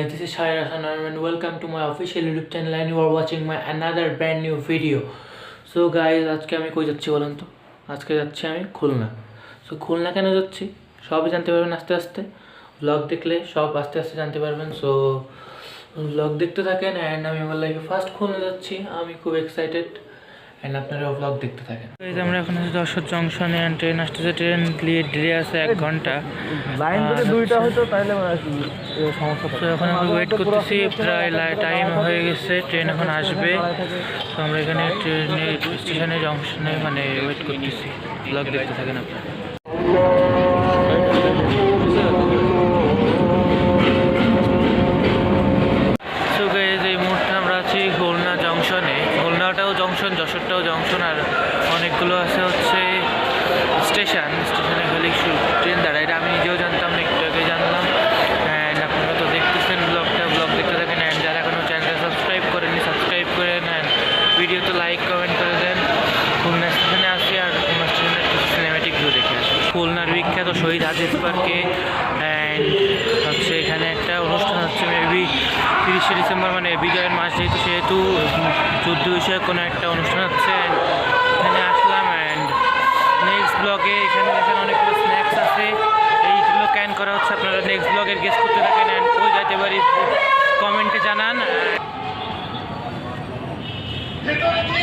guys, this is Shaira Sanar and welcome to my official YouTube channel and you are watching my another brand new video. So guys, আজকে আমি কই যাচ্ছি বলেন তো? আজকে যাচ্ছি আমি খুলনা। সো খুলনা কেন যাচ্ছি? সবই জানতে পারবেন আস্তে আস্তে। ব্লগ দেখলে সব আস্তে আস্তে জানতে পারবেন। সো ব্লগ দেখতে থাকেন অ্যান্ড আমি আমার লাইফে ফার্স্ট খুলনা যাচ্ছি। আমি খুব এক্সাইটেড অ্যান্ড আপনারা ব্লগ দেখতে থাকেন। এই আমরা এখন আছি দশর জংশনে অ্যান্ড ট্রেন আসতেছে ট্রেন ডিলে আছে এক ঘণ্টা। লাইন ধরে দুইটা হতো তাহলে মানে সমস্যা তো এখন আমরা ওয়েট করতেছি প্রায় টাইম হয়ে গেছে ট্রেন এখন আসবে। তো আমরা এখানে ট্রেনে স্টেশনে জংশনে মানে ওয়েট করতেছি। ব্লগ দেখতে থাকেন আপনারা। অনেকগুলো আছে হচ্ছে স্টেশন। স্টেশনে খালি ট্রেন দাঁড়ায়। এটা আমি নিজেও জানতাম না একটু আগে জানলাম। অ্যান্ড আপনারা তো দেখতেছেন ব্লগটা। ব্লগ দেখতে থাকেন অ্যান্ড যারা এখনও চ্যানেলটা সাবস্ক্রাইব করেননি সাবস্ক্রাইব করে নেন। ভিডিও তো লাইক কমেন্ট করে দেন। খুলনা স্টেশনে আসি আর খুলনা স্টেশনের সিনেমেটিক ভিউ দেখে আসি। খুলনার বিখ্যাত শহীদ হাদিস পার্কে অ্যান্ড হচ্ছে এখানে একটা অনুষ্ঠান হচ্ছে মেবি তিরিশে ডিসেম্বর মানে বিজয়ের মাস যেহেতু, সেহেতু যুদ্ধ বিষয়ে কোনো একটা অনুষ্ঠান হচ্ছে। কমেন্টে জানান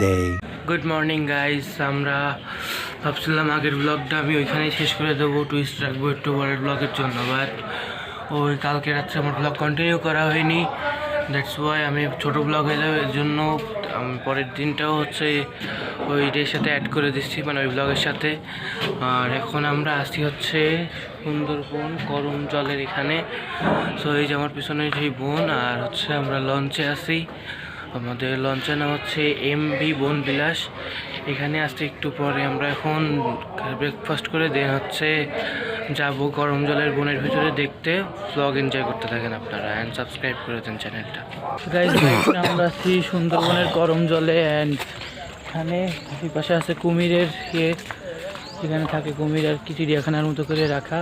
day. গুড মর্নিং গাইস আমরা ভাবছিলাম আগের ব্লগটা আমি ওইখানেই শেষ করে দেবো টুইস্ট রাখব একটু পরের ব্লগের জন্য বাট ওই কালকে রাত্রে আমার ব্লগ কন্টিনিউ করা হয়নি। দ্যাটস ওয়াই আমি ছোটো ব্লগ যাবে এর জন্য, আমি, পরের দিনটাও হচ্ছে ওই ডের সাথে অ্যাড করে দিচ্ছি মানে ওই ব্লগের সাথে। আর এখন আমরা আসি হচ্ছে সুন্দরবন করম জলের এখানে। সো এই যে আমার পিছনে সেই বোন, আর হচ্ছে আমরা লঞ্চে আসি আমাদের লঞ্চের নাম হচ্ছে এম ভি বন বিলাস এখানে আসতে একটু পরে আমরা এখন ব্রেকফাস্ট করে দেন হচ্ছে। যাব গরম জলের বনের ভিতরে দেখতে। ব্লগ এনজয় করতে থাকেন আপনারা অ্যান্ড সাবস্ক্রাইব করে দেন চ্যানেলটা আমরা আছি সুন্দরবনের গরম জলে অ্যান্ড এখানে পাশে আছে কুমিরের ইয়ে। এখানে থাকে কুমির আর কি চিড়িয়াখানার মতো করে রাখা।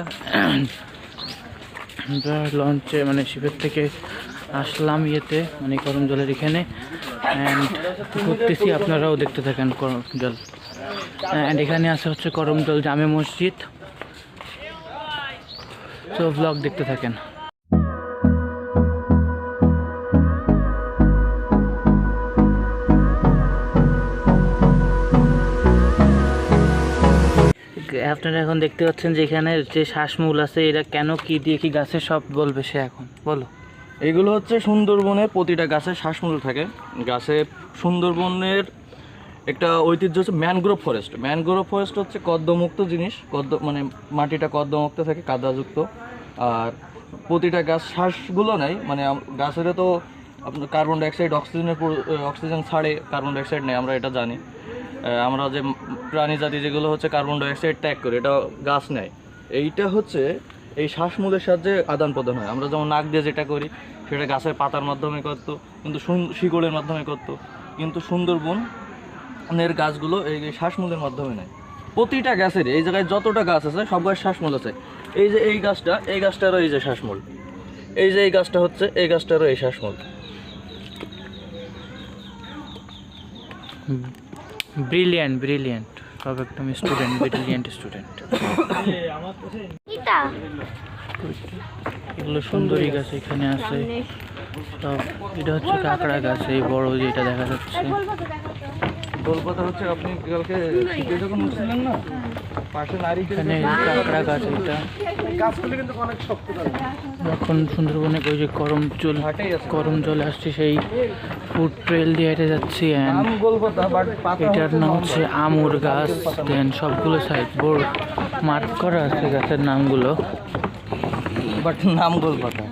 লঞ্চে মানে শিবের থেকে আসলাম ইয়েতে মানে করম জলের এখানে। অ্যান্ড ঘুরতেছি, আপনারাও দেখতে থাকেন করম জল। অ্যান্ড এখানে আছে হচ্ছে করম জল জামে মসজিদ। তো ব্লগ দেখতে থাকেন। আপনারা এখন দেখতে পাচ্ছেন যে এখানে যে শ্বাসমূল আছে, এরা কেন কি দিয়ে কি গাছে সব বলবে সে এখন। বলো। এগুলো হচ্ছে সুন্দরবনের প্রতিটা গাছে শ্বাসমূল থাকে। গাছে সুন্দরবনের একটা ঐতিহ্য হচ্ছে ম্যানগ্রোভ ফরেস্ট। ম্যানগ্রোভ ফরেস্ট হচ্ছে কদ্মমুক্ত জিনিস। কদ্ম মানে মাটিটা কদ্মমুক্ত থাকে, কাদাযুক্ত। আর প্রতিটা গাছ শ্বাসগুলো নেয়। মানে আম- গাছের তো আপনার কার্বন ডাইঅক্সাইড, অক্সিজেনের অক্সিজেন ছাড়ে, কার্বন ডাইঅক্সাইড নেই আমরা এটা জানি। আমরা যে প্রাণী জাতি যেগুলো হচ্ছে কার্বন ডাইঅক্সাইড ত্যাগ করে এটা গাছ নেয়। এইটা হচ্ছে এই শ্বাসমূলের সাহায্যে আদান প্রদান হয়। আমরা যেমন নাক দিয়ে যেটা করি সেটা গাছের পাতার মাধ্যমে করতো কিন্তু শিকড়ের মাধ্যমে করত। কিন্তু সুন্দরবনের গাছগুলো এই শ্বাসমূলের মাধ্যমে নেয়। প্রতিটা গাছের এই জায়গায় যতটা গাছ আছে সব গাছ শ্বাসমূল আছে। এই যে এই গাছটা এই গাছটারও এই যে শ্বাসমূল। এই যে এই গাছটা হচ্ছে এই গাছটারও এই শ্বাসমূল। Brilliant brilliant. সব একদম স্টুডেন্ট ব্রিলিয়ান্ট স্টুডেন্ট। এগুলো সুন্দরী গাছ এখানে আছে। সব এটা হচ্ছে কাঁকড়া গাছ এই বড় যেটা দেখা যাচ্ছে। গোল কথা হচ্ছে আপনি কালকে শীতে যখন উঠছিলেন না পাশে নারী এখানে কাঁকড়া গাছ এটা। সুন্দরবনে ওই যে জল ঘাটেই আছে। আসছে সেই ফুড ট্রেল দিয়ে হেঁটে যাচ্ছি এটার নাম হচ্ছে আমুর গাছ। দেন সবগুলো সাইড বোর্ড মার্ক করা আছে গাছের নামগুলো। বাট নাম গোলপাতা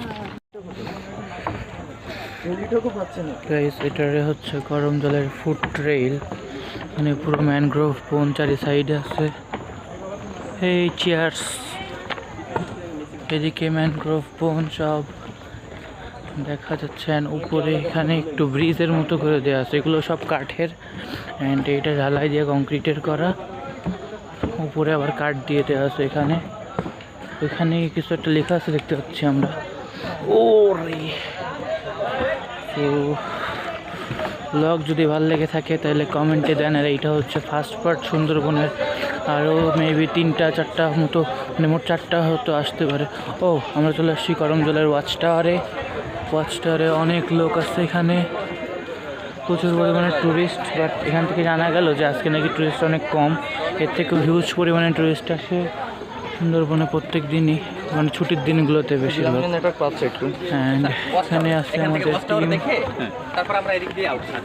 এটারে হচ্ছে গরম জলের ফুড ট্রেইল মানে পুরো ম্যানগ্রোভ বন চারি সাইডে আছে। এই চেয়ার্স এদিকে ম্যানগ্রোভ বন সব দেখা যাচ্ছে। উপরে এখানে একটু ব্রিজের মতো করে দেওয়া আছে। এগুলো সব কাঠের। অ্যান্ড এটা ঢালাই দিয়ে কংক্রিটের করা। উপরে আবার কাঠ দিয়ে দেওয়া আছে এখানে। এখানে কিছু একটা লেখা আছে দেখতে পাচ্ছি আমরা। ও রে তো ব্লগ যদি ভালো লেগে থাকে তাহলে কমেন্টে দেন আর এইটা হচ্ছে ফার্স্ট পার্ট সুন্দরবনের। আরও মেবি তিনটা, চারটা মতো মানে মোট চারটা হয়তো আসতে পারে। ও, আমরা চলে আসছি করম জলের ওয়াচ টাওয়ারে ওয়াচ টাওয়ারে অনেক লোক আসছে এখানে। প্রচুর পরিমাণে ট্যুরিস্ট বাট এখান থেকে জানা গেল যে আজকে নাকি ট্যুরিস্ট অনেক কম। এর থেকে হিউজ পরিমাণে ট্যুরিস্ট আসে। সুন্দরবনে প্রত্যেক দিনই মানে ছুটির দিনগুলোতে বেশি হ্যাঁ অ্যান্ড এখানে আছে আমাদের টিম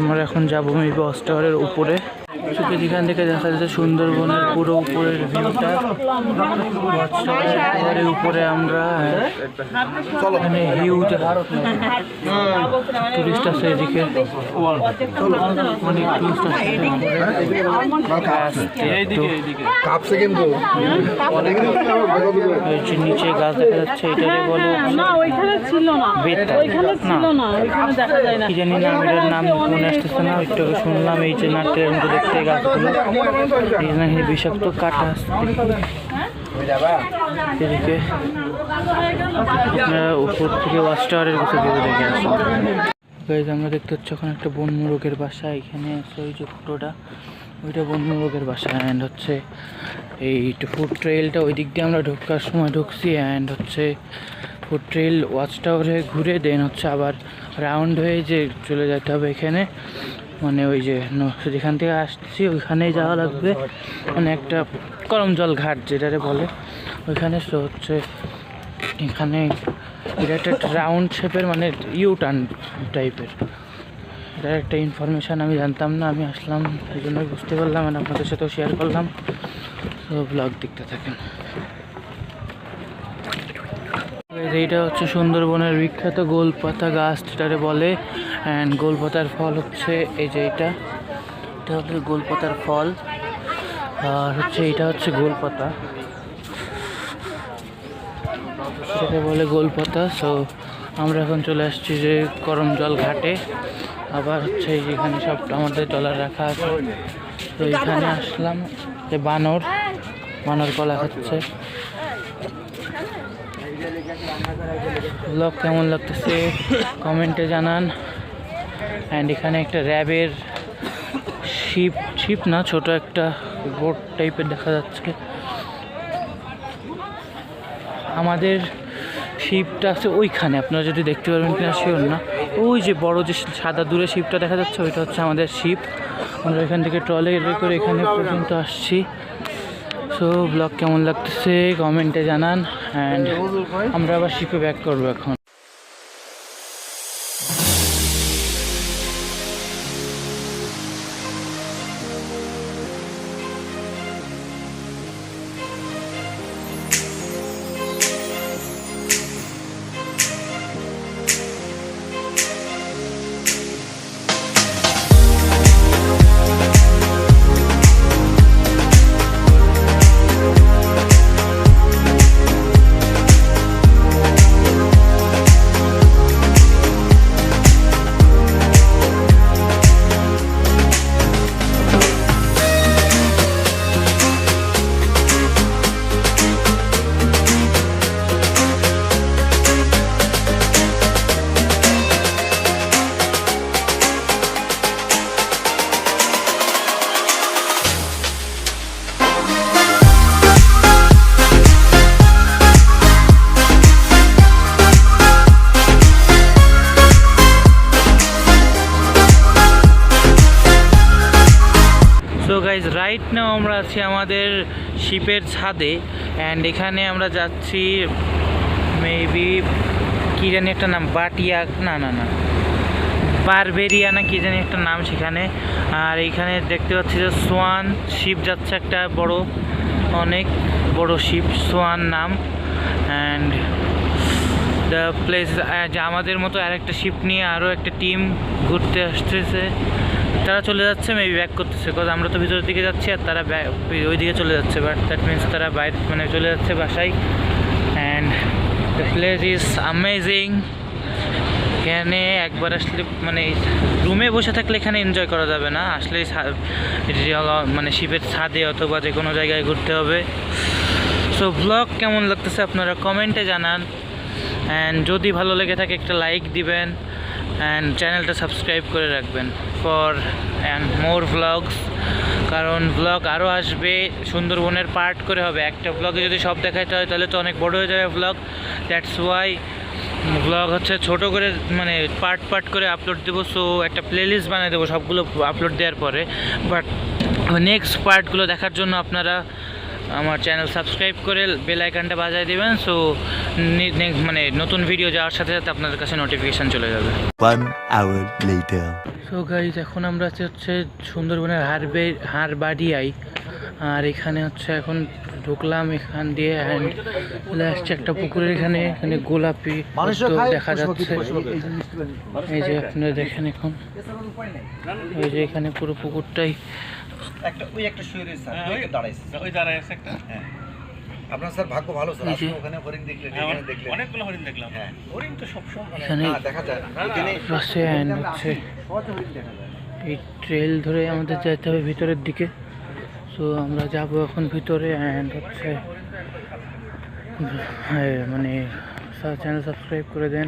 আমরা এখন যাব মেবি বস টাওয়ারের উপরে। শুধু যেখান থেকে দেখা যাচ্ছে সুন্দরবনের পুরো উপরের ভিউটা টাওয়ারের উপরে আমরা এখানে হিউজ টুরিস্ট আছে এদিকে অনেক টুরিস্ট কিন্তু নিচে গাছ দেখা যাচ্ছে বলে না না। না। ওইখানে দেখা যায় না। কি জানি নাম এটার নাম মনে আসতেছে না একটু শুনলাম এই যে নাট্যের মতো দেখতে বিষাক্ত কাটা এদিকে আপনারা উপর থেকে ওয়াচ টাওয়ারের কিছু ভিউ দেখে আসুন আমরা দেখতে হচ্ছে ওখানে একটা বন মোরগের বাসা, এখানে আছে ওই যে ফটোটা। ওইটা বন মোরগের বাসা অ্যান্ড হচ্ছে এই ফুড ট্রেলটা ওই দিক দিয়ে আমরা ঢোকার সময় ঢুকছি অ্যান্ড হচ্ছে ফুড ট্রেল ওয়াচ টাওয়ারে ঘুরে দেন হচ্ছে আবার রাউন্ড হয়ে যে চলে যেতে হবে এখানে। মানে ওই যে যেখান থেকে আসছি ওইখানেই যাওয়া লাগবে। মানে একটা গরম জল ঘাট যেটারে বলে। ওইখানে হচ্ছে এখানে এটা একটা রাউন্ড শেপের মানে ইউ টার্ন টাইপের এটার একটা ইনফরমেশান আমি জানতাম না, আমি আসলাম, এই জন্য বুঝতে পারলাম আর আপনাদের সাথেও শেয়ার করলাম। তো ব্লগ দেখতে থাকেন। এইটা হচ্ছে সুন্দরবনের বিখ্যাত গোলপাতা গাছ, যেটারে বলে। অ্যান্ড গোলপাতার ফল হচ্ছে এই যে এটা এটা হচ্ছে গোলপাতার ফল। আর হচ্ছে এটা হচ্ছে গোলপাতা। সেটাকে বলে গোলপাতা। সো আমরা এখন চলে আসছি যে গরম জল ঘাটে। আবার হচ্ছে এখানে সব আমাদের ডলার রাখা আছে। তো এখানে আসলাম যে বানর। বানর কলা খাচ্ছে। ব্লগ কেমন লাগতেছে? কমেন্টে জানান। অ্যান্ড এখানে একটা র্যাবের শিপ শিপ না, ছোট একটা বোট টাইপের দেখা যাচ্ছে। আমাদের শিপটা আছে ওইখানে, আপনারা যদি দেখতে পারবেন কিনা শিওর না। ওই যে বড় যে সাদা দূরে শিপটা দেখা যাচ্ছে, ওইটা হচ্ছে আমাদের শিপ আমরা এখান থেকে ট্রলে করে এখানে পর্যন্ত আসছি। সো ব্লগ কেমন লাগতেছে? কমেন্টে জানান। অ্যান্ড আমরা আবার শিপে ব্যাক করব এখন। রাইট নাও আমরা আছি আমাদের শিপের ছাদে অ্যান্ড এখানে আমরা যাচ্ছি মেবি কী জানি একটা নাম, বাটিয়া, না না না, বারবেরিয়া না কি জানি একটা নাম সেখানে। আর এইখানে দেখতে পাচ্ছি যে সোয়ান শিপ যাচ্ছে একটা বড়, অনেক বড় শিপ সোয়ান নাম। অ্যান্ড দ্য প্লেস যে আমাদের মতো আরেকটা শিপ নিয়ে আরও একটা টিম ঘুরতে আসতেছে। তারা চলে যাচ্ছে মেবি ব্যাক করতেছে কজ আমরা তো ভিতরের দিকে যাচ্ছি আর তারা ওই দিকে চলে যাচ্ছে। বাট দ্যাট মিনস তারা বাইরে মানে চলে যাচ্ছে বাসায়। And the place is amazing এখানে একবার আসলে মানে রুমে বসে থাকলে এখানে এনজয় করা যাবে না। আসলে মানে শিপের ছাদে অথবা যে কোনো জায়গায় ঘুরতে হবে। সো ব্লগ কেমন লাগতেছে আপনারা কমেন্টে জানান। অ্যান্ড যদি ভালো লেগে থাকে একটা লাইক দিবেন। অ্যান্ড চ্যানেলটা সাবস্ক্রাইব করে রাখবেন ফর অ্যান্ড মোর ভ্লগস কারণ ব্লগ আরও আসবে, সুন্দরবনের পার্ট করে হবে। একটা ব্লগে যদি সব দেখাইতে হয়, তাহলে তো অনেক বড় হয়ে যাবে ব্লগ দ্যাটস ওয়াই ব্লগ হচ্ছে ছোট করে মানে পার্ট পার্ট করে আপলোড দেবো। সো একটা প্লেলিস্ট বানিয়ে দেবো সবগুলো আপলোড দেওয়ার পরে। বাট নেক্সট পার্টগুলো দেখার জন্য আপনারা আমার চ্যানেল সাবস্ক্রাইব করে বেল আইকনটা বাজায় দিবেন সো মানে নতুন ভিডিও যাওয়ার সাথে সাথে আপনাদের কাছে নোটিফিকেশান চলে যাবে। One hour later. So guys এখন আমরা আছি হচ্ছে সুন্দরবনের হারবে হারবাড়িয়াই আর এখানে হচ্ছে এখন ঢুকলাম এখান দিয়ে অ্যান্ড চলে আসছে একটা পুকুরের এখানে এখানে গোলাপি দেখা যাচ্ছে। এই যে আপনারা দেখেন এখন এই যে এখানে পুরো পুকুরটাই। একটা ওই একটা শুয়ে রয়েছে স্যার ওই দাঁড়াইছে ওই দাঁড়াইছে একটা। হ্যাঁ। আপনার স্যার ভাগ্য ভালো স্যার। আপনি ওখানে হরিণ দেখলেন এখানে দেখলেন। অনেকগুলো হরিণ দেখলাম। হ্যাঁ। হরিণ তো সবসময় এখানে হ্যাঁ দেখা যায় এখানে রসে অ্যান্ড হচ্ছে সহজে হরিণ দেখা যায় এই ট্রেল ধরে আমাদের যেতে হবে ভিতরের দিকে। সো আমরা যাব এখন ভিতরে অ্যান্ড হচ্ছে হ্যাঁ, মানে চ্যানেল সাবস্ক্রাইব করে দেন।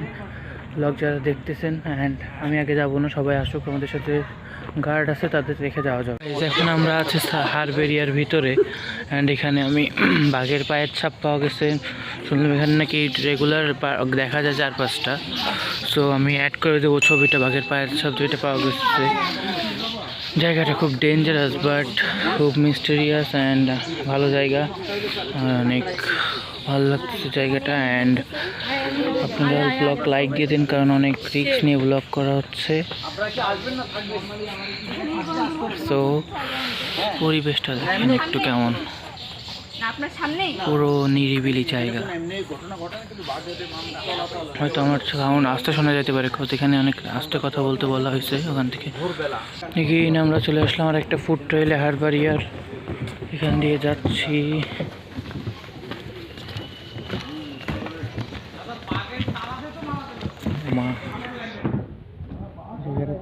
ব্লগ যারা দেখতেছেন অ্যান্ড আমি আগে যাব না সবাই আসুক আমাদের সাথে। গার্ড আছে, তাদের রেখে যাওয়া যাবে। এখন আমরা আছি হারবেরিয়ার ভিতরে অ্যান্ড এখানে আমি বাঘের পায়ের ছাপ পাওয়া গেছে। শুনলাম এখানে নাকি রেগুলার দেখা যায় চার পাঁচটা সো আমি অ্যাড করে দেবো ছবিটা, বাঘের পায়ের ছাপ দুইটা পাওয়া গেছে। জায়গাটা খুব ডেঞ্জারাস বাট খুব মিস্টেরিয়াস অ্যান্ড ভালো জায়গা। অনেক ভালো লাগতেছে জায়গাটা অ্যান্ড আপনারা ব্লগ লাইক দিয়ে দিন, কারণ অনেক রিক্স নিয়ে ব্লগ করা হচ্ছে। তো পরিবেশটা দেখেন একটু কেমন। আপনার সামনেই? পুরো নিরিবিলি জায়গা। হয়তো আমার সাউন্ড আস্তে শোনা যেতে পারে কারণ এখানে অনেক আস্তে কথা বলতে বলা হয়েছে ওখান থেকে। এগিয়ে আমরা চলে আসলাম আর একটা ফুড ট্রেলে হারবাড়িয়ার এখান দিয়ে যাচ্ছি। মা জায়গাটা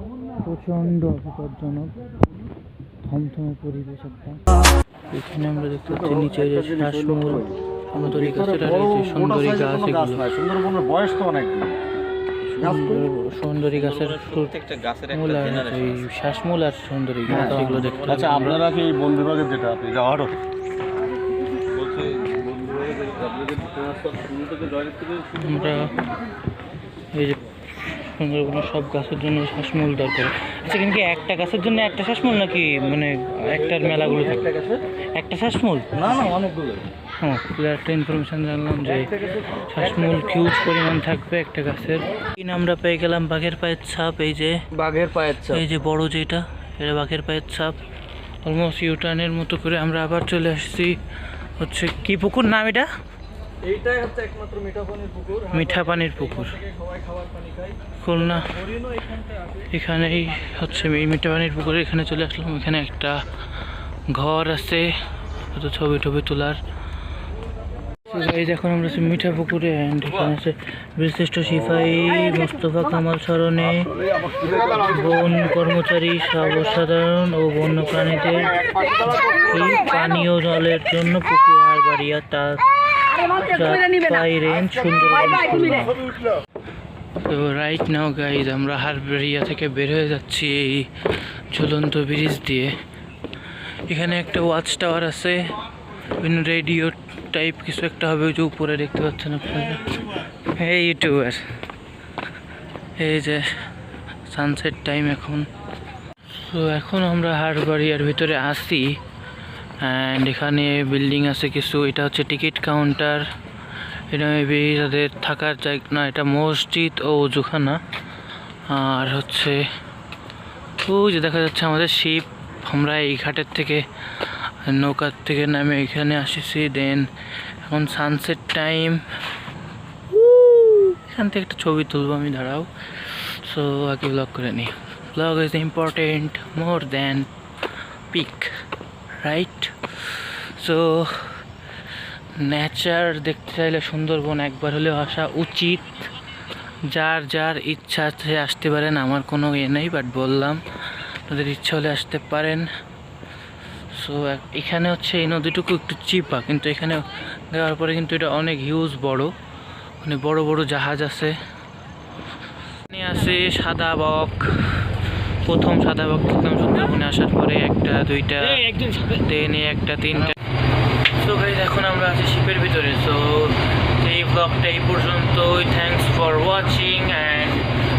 প্রচণ্ড বিপজ্জনক থমথমে পরিবেশ একটা। এখানে আমরা দেখতে পাচ্ছি নিচে যে শ্বাসমূল সুন্দরী আর এই যে সুন্দরী গাছ এগুলো। সুন্দরবনের বয়স তো অনেক। সুন্দরী গাছের প্রত্যেকটা গাছের এই শ্বাসমূল আর সুন্দরী গাছ এগুলো দেখতে আচ্ছা পাচ্ছি। আপনারা কি বন বিভাগের যেটা আপনি যাওয়ারও আমরা এই যে সুন্দরবনের সব গাছের জন্য শ্বাসমূল দরকার। কিন্তু কি একটা গাছের জন্য একটা শ্বাসমূল নাকি মানে একটার মেলাগুলো থাকে? একটা শ্বাসমূল? না না অনেকগুলো। হ্যাঁ একটা ইনফরমেশন জানলাম যে শ্বাসমূল। হিউজ পরিমাণ থাকবে একটা গাছের। কিন আমরা পেয়ে গেলাম বাঘের পায়ের ছাপ এই যে। বাঘের পায়ের ছাপ। এই যে বড় যেটা এটা বাঘের পায়ের ছাপ। অলমোস্ট ইউটার্নের মতো করে আমরা আবার চলে আসছি। হচ্ছে কি পুকুর নাম এটা? এইটাই হচ্ছে একমাত্র পুকুর। মিঠা পানির পুকুর। সবাই খাবার পানি খায়। খুলনা। এখানেই হচ্ছে এই মিঠা পানির পুকুরে। এখানে চলে আসলাম। এখানে একটা ঘর আছে। হয়তো ছবি টবি তোলার। এই দেখুন আমরা মিঠা পুকুরে অ্যান্ড এখানে আছে বিশিষ্ট সিপাহী মোস্তফা কামাল স্মরণে বন কর্মচারী সর্বসাধারণ ও বন্যপ্রাণীদের এই পানীয় জলের জন্য পুকুর আর বাড়িয়া তা তো রাইট নাও গাইজ আমরা হারবেরিয়া থেকে বের হয়ে যাচ্ছি এই ঝুলন্ত ব্রিজ দিয়ে। এখানে একটা ওয়াচ টাওয়ার আছে। রেডিও টাইপ কিছু একটা হবে ওই যে উপরে দেখতে পাচ্ছেন আপনারা। এই ইউটিউবার এই যে সানসেট টাইম এখন। তো এখন আমরা হারবাড়িয়ার ভিতরে আসি। অ্যান্ড এখানে বিল্ডিং আছে কিছু, এটা হচ্ছে টিকিট কাউন্টার এটা মেবি তাদের থাকার জায়গা, না, এটা মসজিদ ও অজুখানা আর হচ্ছে, ওই যে দেখা যাচ্ছে আমাদের শিপ আমরা এই ঘাটের থেকে, নৌকার থেকে নামে এখানে আসিছি। দেন এখন সানসেট টাইম এখান থেকে একটা ছবি তুলবো আমি, দাঁড়াও। সো আগে ব্লগ করে নিই blog is important more than pic right so nature দেখতে চাইলে সুন্দরবন একবার হলেও আসা উচিত। যার যার ইচ্ছা আছে আসতে পারেন, আমার কোনো ইয়ে নেই বাট বললাম, তাদের ইচ্ছা হলে আসতে পারেন। সো এখানে হচ্ছে এই নদীটুকু একটু চিপা, কিন্তু এখানে দেওয়ার পরে কিন্তু এটা অনেক হিউজ বড়। মানে বড় বড় জাহাজ আছে। আছে সাদা বক। প্রথম সাদা দেখলাম সুন্দরবনে আসার পরে একটা দুইটা দেন এই একটা তিনটা। সো গাইজ এখন আমরা আছি শিপের ভিতরে। সো এই ব্লগটা এই পর্যন্তই। থ্যাঙ্কস ফর ওয়াচিং অ্যান্ড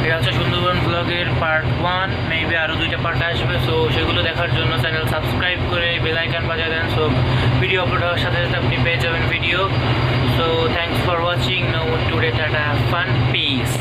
এটা হচ্ছে সুন্দরবন ব্লগের পার্ট ওয়ান মেবি আরও দুইটা পার্ট আসবে। সো সেগুলো দেখার জন্য চ্যানেল সাবস্ক্রাইব করে বেল আইকন বাজিয়ে দেন। সো ভিডিও আপলোড হওয়ার সাথে সাথে আপনি পেয়ে যাবেন video so thanks for watching no today tata fun peace